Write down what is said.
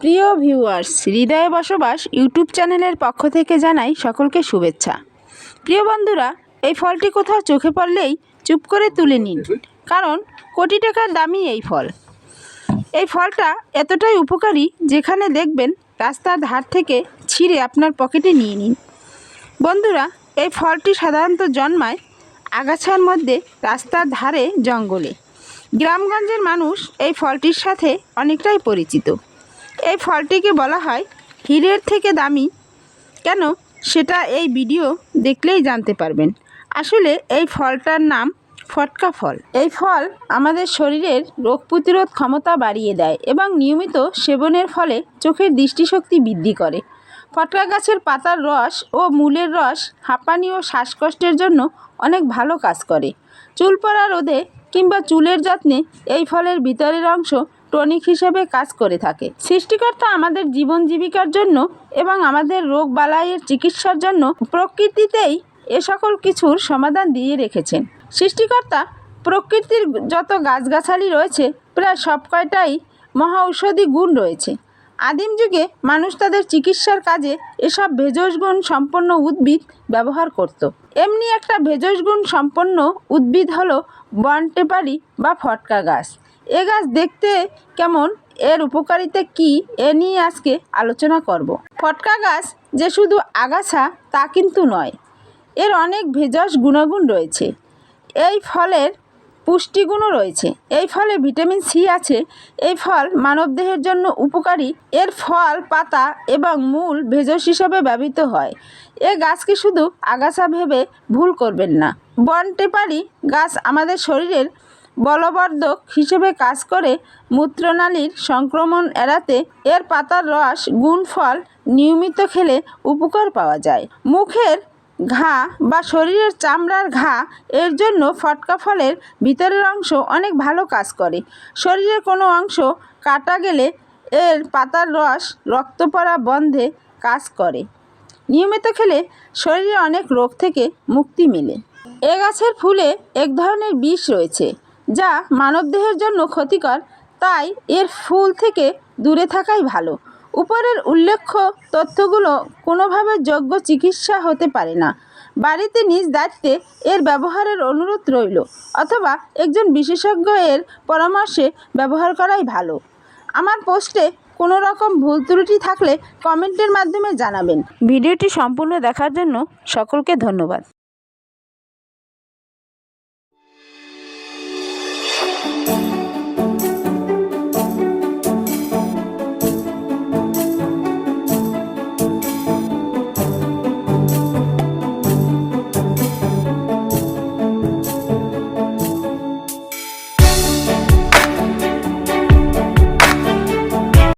প্রিয় ভিউয়ার্স, হৃদয়ে বসবাস ইউটিউব চ্যানেলের পক্ষ থেকে জানাই সকলকে শুভেচ্ছা। প্রিয় বন্ধুরা, এই ফলটি কোথাও চোখে পড়লেই চুপ করে তুলে নিন, কারণ কোটি টাকার দামি এই ফল। এই ফলটা এতটাই উপকারী যেখানে দেখবেন রাস্তার ধার থেকে ছিঁড়ে আপনার পকেটে নিয়ে নিন। বন্ধুরা, এই ফলটি সাধারণত জন্মায় আগাছার মধ্যে রাস্তার ধারে জঙ্গলে। গ্রামগঞ্জের মানুষ এই ফলটির সাথে অনেকটাই পরিচিত। এই ফলটিকে বলা হয় হীরের থেকে দামি। কেন? সেটা এই ভিডিও দেখলেই জানতে পারবেন। আসলে এই ফলটার নাম ফটকা ফল। এই ফল আমাদের শরীরের রোগ প্রতিরোধ ক্ষমতা বাড়িয়ে দেয় এবং নিয়মিত সেবনের ফলে চোখের দৃষ্টিশক্তি বৃদ্ধি করে। ফটকা গাছের পাতার রস ও মূলের রস হাঁপানি ও শ্বাসকষ্টের জন্য অনেক ভালো কাজ করে। চুল পড়া রোধে কিংবা চুলের যত্নে এই ফলের ভিতরের অংশ টনিক হিসেবে কাজ করে থাকে। সৃষ্টিকর্তা আমাদের জীবন জীবিকার জন্য এবং আমাদের রোগ বালাইয়ের চিকিৎসার জন্য প্রকৃতিতেই এ সকল কিছুর সমাধান দিয়ে রেখেছেন। সৃষ্টিকর্তা প্রকৃতির যত গাছগাছালি রয়েছে, প্রায় সব কয়টাই মহা ঔষধি গুণ রয়েছে। আদিম যুগে মানুষ তাদের চিকিৎসার কাজে এসব ভেষজ গুণ সম্পন্ন উদ্ভিদ ব্যবহার করত। এমনি একটা ভেষজ গুণ সম্পন্ন উদ্ভিদ হলো বনটেপারি বা ফটকা গাছ। এ গাছ দেখতে কেমন? এর উপকারিতা কি? এ নিয়ে আজকে আলোচনা করব। ফটকা গাছ যে শুধু আগাছা, তা কিন্তু নয়, এর অনেক ভেষজ গুণাগুণ রয়েছে। এই ফলের পুষ্টিগুণও রয়েছে। এই ফলে ভিটামিন সি আছে। এই ফল মানবদেহের জন্য উপকারী। এর ফল, পাতা এবং মূল ভেষজ হিসাবে ব্যবহৃত হয়। এ গাছকে শুধু আগাছা ভেবে ভুল করবেন না। বন বনটেপারি গাছ আমাদের শরীরের বলবর্ধক হিসেবে কাজ করে মূত্রনালীর সংক্রমণ এড়াতে এর পাতার রস, গুণ, ফল নিয়মিত খেলে উপকার পাওয়া যায়। মুখের ঘা বা শরীরের চামড়ার ঘা এর জন্য ফটকা ফলের ভিতরের অংশ অনেক ভালো কাজ করে। শরীরের কোনো অংশ কাটা গেলে এর পাতার রস রক্ত পড়া বন্ধে কাজ করে। নিয়মিত খেলে শরীরে অনেক রোগ থেকে মুক্তি মেলে। এ গাছের ফুলে এক ধরনের বিষ রয়েছে। যা মানবদেহের জন্য ক্ষতিকর, তাই এর ফুল থেকে দূরে থাকাই ভালো। উপরের উল্লেখ্য তথ্যগুলো কোনোভাবে যোগ্য চিকিৎসা হতে পারে না। বাড়িতে নিজ দায়িত্বে এর ব্যবহারের অনুরোধ রইল, অথবা একজন বিশেষজ্ঞ এর পরামর্শে ব্যবহার করাই ভালো। আমার পোস্টে কোনো রকম ভুল ত্রুটি থাকলে কমেন্টের মাধ্যমে জানাবেন। ভিডিওটি সম্পূর্ণ দেখার জন্য সকলকে ধন্যবাদ।